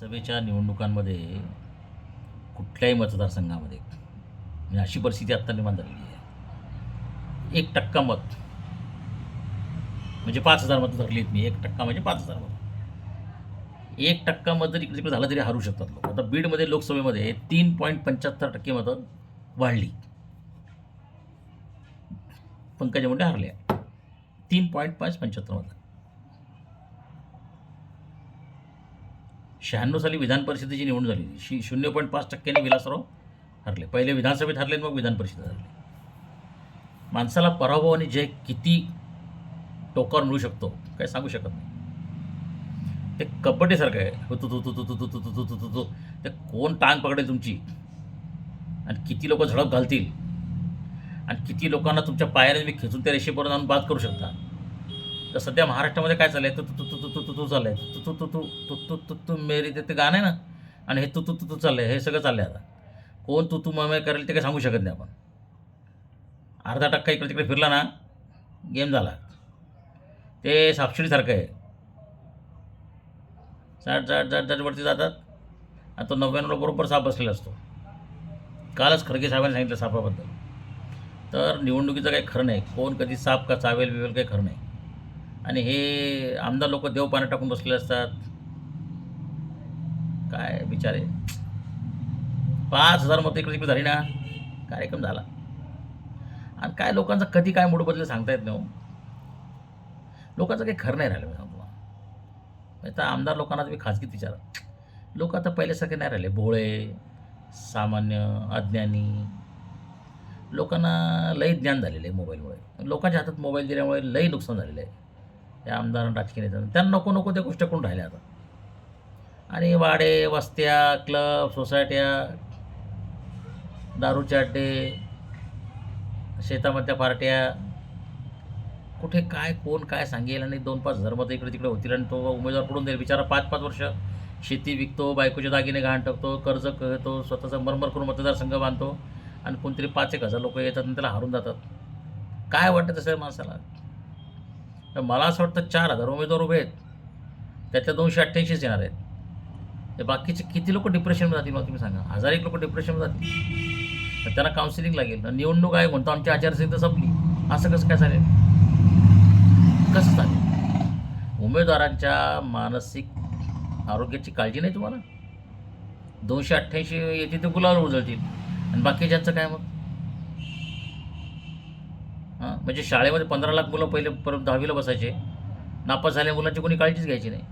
सभेच्या निवडणुकांमध्ये कुठल्याही मतदारसंघामध्ये म्हणजे अशी परिस्थिती आत्ता निर्माण झालेली आहे. एक टक्का मत म्हणजे पाच हजार मतं धरली आहेत मी एक टक्का म्हणजे पाच हजार मतं. एक टक्का मत जरी इकडे तिकडे झालं तरी हरू शकतात लोक. आता बीडमध्ये लोकसभेमध्ये तीन पॉईंट पंच्याहत्तर टक्के मतं वाढली. पंकजा मुंडे हरल्या. तीन पॉईंट पाच पंच्याहत्तर मतं. शहाण्णव साली विधान परिषदेची निवडणूक झाली शी शून्य पॉईंट पाच टक्क्यांनी विलासराव हरले पहिले विधानसभेत हरले मग विधान परिषदेत हरले माणसाला पराभव आणि जय किती टोकावर मिळू शकतो काय सांगू शकत नाही ते कपटेसारखं आहे हो तू तू तू तू तू तू तू तू तू तू तू ते कोण टांग पकडेल तुमची आणि किती लोक झडप घालतील आणि किती लोकांना तुमच्या पायाने तुम्ही खेचून त्या रेषेपर्यंत आणून बाद करू शकता तर सध्या महाराष्ट्रामध्ये काय चाललंय तू तू तू तू तू तू तू चाललंय तू तू तू तू तू तू तू तू मेरी ते ते गाणं आहे ना आणि हे तू तू तू तू चाललंय हे सगळं चाललंय आता कोण तू तू मय करेल ते काय सांगू शकत नाही आपण अर्धा टक्का इकडे तिकडे फिरला ना गेम झाला ते सापशिडीसारखं आहे साठ साठ साठ साठ जातात आणि तो नव्याण्णवला बरोबर साप बसलेला असतो कालच खरगे साहेबांनी सांगितलं सापाबद्दल तर निवडणुकीचं काही खरं नाही कोण कधी साप का चावेल बिवेल काही खरं नाही आणि हे आमदार लोक देव पाण्यात टाकून बसलेले असतात. काय बिचारे. पाच हजार मतं इकडे तिकडे झाली ना कार्यक्रम झाला. आणि काय लोकांचा कधी काय मूड बदल सांगता येत नाही हो. लोकांचं काही खरं नाही राहिलं मी सांगतो म्हणजे आता आमदार लोकांना तुम्ही खाजगीत विचारा. लोक आता पहिल्यासारखे नाही राहिले. भोळे सामान्य अज्ञानी. लोकांना लई ज्ञान झालेलं आहे मोबाईलमुळे. लोकांच्या हातात मोबाईल दिल्यामुळे लई नुकसान झालेलं आहे. त्या आमदारांना राजकीय नेत्यांना त्यांना नको नको त्या गोष्टी करून राहिल्या आता. आणि वाडे वस्त्या क्लब सोसायट्या दारूचे अड्डे शेतामधल्या पार्ट्या कुठे काय कोण काय सांगेल आणि दोन पाच हजार मतं इकडे तिकडे होतील आणि तो उमेदवार पडून देईल. बिचारा पाच पाच वर्ष शेती विकतो बायकोचे दागिने घाण टाकतो कर्ज घेतो स्वतःचा मरमर करून मतदारसंघ बांधतो आणि कोणतरी पाच एक हजार लोक येतात आणि त्याला हारून जातात. काय वाटतं तसं माणसाला? तर मला असं वाटतं चार हजार उमेदवार उभे आहेत. त्यातल्या दोनशे अठ्ठ्याऐंशीच येणार आहेत. ते बाकीचे किती लोक डिप्रेशनमध्ये जातील मग तुम्ही सांगा. हजार एक लोक डिप्रेशनमध्ये जातील. तर त्यांना काउन्सिलिंग लागेल. निवडणूक आहे म्हणतो आमची आचारसंहिता संपली. असं कसं काय चालेल? कसं चालेल? उमेदवारांच्या मानसिक आरोग्याची काळजी नाही तुम्हाला? दोनशे अठ्ठ्याऐंशी येते ते गुलावर उजळतील आणि बाकीच्यांचं काय मग? हां? म्हणजे शाळेमध्ये पंधरा लाख मुलं पहिले परत दहावीला बसायचे. नापास झाल्या मुलांची कोणी काळजीच घ्यायची नाही.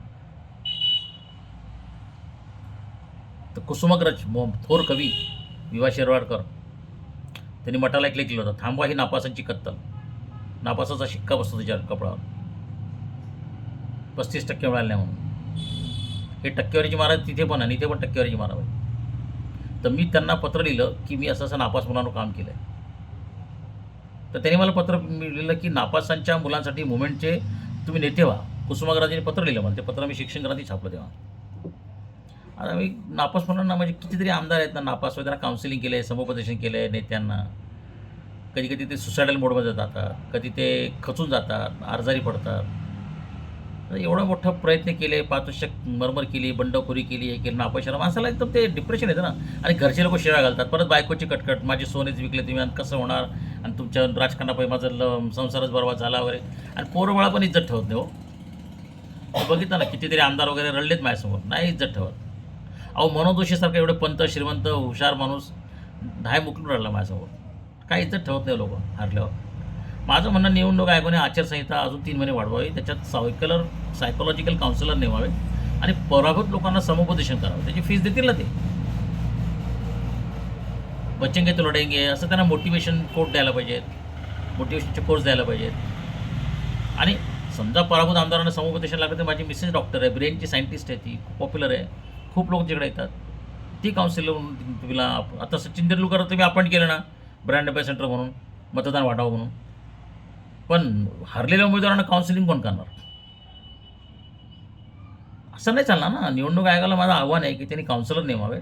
तर कुसुमाग्रज मो थोर कवी विवा शिरवाडकर त्यांनी मठाला एक लिहिलं होतं थांबवा ही नापासांची कत्तल. नापासाचा शिक्का बसतो त्याच्या कपडावर. पस्तीस टक्के मिळाले नाही म्हणून. हे टक्केवारीची महाराज तिथे पण आणि इथे पण टक्केवारीची महाराज तर मी त्यांना पत्र लिहिलं की मी असं असं नापास मुलांवर काम केलं आहे तर त्याने मला पत्र लिहिलं की नापासांच्या मुलांसाठी मुवमेंटचे तुम्ही नेते व्हा. कुसुमाग्रजांनी पत्र लिहिलं मला. ते पत्र मी शिक्षण क्रांती छापलं तेव्हा. आता मी नापास मुलांना म्हणजे कितीतरी आमदार आहेत ना नापास वगैरे काउन्सिलिंग केलं आहे समुपदेशन केलं आहे नेत्यांना. कधी कधी ते सुसायडल मोडमध्ये जातात कधी ते खचून जातात आजारी पडतात. तर एवढा मोठा प्रयत्न केले पाच मरमर केली बंडखोरी केली हे केलं नापाशाला माणसाला एकदम ते डिप्रेशन येतं ना. आणि घरचे लोक शिळा घालतात. परत बायकोची कटकट माझे सोनेच विकले तुम्ही आणि कसं होणार? आणि तुमच्या राजकारणापायी माझा ल- संसारच बरबाद झाला वगैरे. आणि पोरबाळा पण इज्जत ठेवत नाही हो. बघितलं ना कितीतरी आमदार वगैरे रडलेत माझ्यासमोर. नाही इज्जत ठेवत. अहो मनोदोषीसारखं एवढे पंत श्रीमंत हुशार माणूस धाय मुकलून राहिला माझ्यासमोर. काय इज्जत ठेवत नाही हो लोक हारल्यावर. माझं म्हणणं निवडणूक आयोगाने आचारसंहिता अजून तीन महिने वाढवावी त्याच्यात सायकलर सायकोलॉजिकल काउन्सिलर नेमावे आणि पराभूत लोकांना समुपदेशन करावं. त्याची फीस देतील ना ते? बच्चेंगे तो लढेंगे असं त्यांना मोटिवेशन कोर्स द्यायला पाहिजेत. मोटिवेशनचे कोर्स द्यायला पाहिजेत. आणि समजा पराभूत आमदारांना समुपदेशन लागलं तर माझी मिसेस डॉक्टर आहे ब्रेनची सायंटिस्ट आहे ती खूप पॉप्युलर आहे. खूप लोक तिकडे येतात. ती काउन्सिलर म्हणून तुला आता सचिन तेंडुलकर तुम्ही अपॉइंट केलं ना ब्रँड अँबॅसेडर म्हणून मतदान वाढावं म्हणून. पण हरलेल्या उमेदवारांना काउन्सिलिंग कोण करणार? असं नाही चालणार ना. निवडणूक आयोगाला माझं आव्हान आहे की त्यांनी काउन्सिलर नेमावे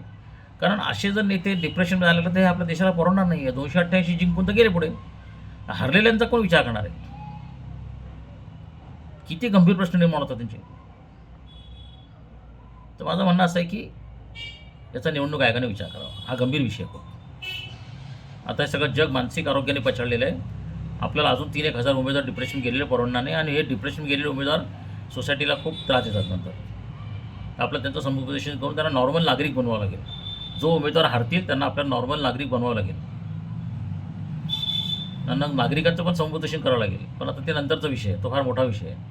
कारण असे जर नेते डिप्रेशन झाले तर हे आपल्या देशाला परवडणार नाही आहे दोनशे अठ्ठ्याऐंशी जिंकून तर गेले पुढे. हरलेल्यांचा कोण विचार करणार आहे? किती गंभीर प्रश्न निर्माण होतात त्यांचे? तर माझं म्हणणं असं आहे की याचा निवडणूक आयोगाने विचार करावा. हा गंभीर विषय आहे आता हे सगळं जग मानसिक आरोग्याने पछाडलेलं आहे. आपल्याला अजून तीन एक हजार उमेदवार डिप्रेशन गेलेले परवडणार नाही आणि हे डिप्रेशन गेलेले उमेदवार सोसायटीला खूप त्रास देतात नंतर. आपलं त्यांचं समुपदेशन करून त्यांना नॉर्मल नागरिक बनवावं लागेल. जो उमेदवार हारतील त्यांना आपल्याला नॉर्मल नागरिक बनवावं लागेल. त्यांना नागरिकांचं पण समुपदेशन करावं लागेल. पण आता ते नंतरचा विषय आहे तो फार मोठा विषय आहे.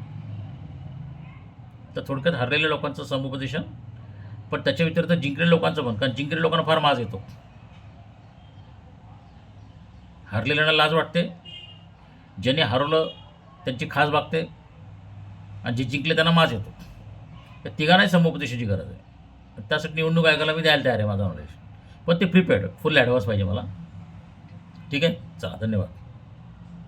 तर थोडक्यात हरलेल्या लोकांचं समुपदेशन पण त्याच्या व्यतिरिक्त जिंकलेल्या लोकांचं पण कारण जिंकलेल्या लोकांना फार माज येतो. हरलेल्यांना लाज वाटते. ज्यांनी हरवलं त्यांची खास वागते आणि जे जिंकले त्यांना माज येतो. त्या तिघांनाही समुपदेशाची गरज आहे. त्यासाठी निवडणूक आयोगाला मी द्यायला तयार आहे माझा नॉलेज पण ते प्रिपेड फुल ॲडव्हान्स पाहिजे मला. ठीक आहे? चला धन्यवाद.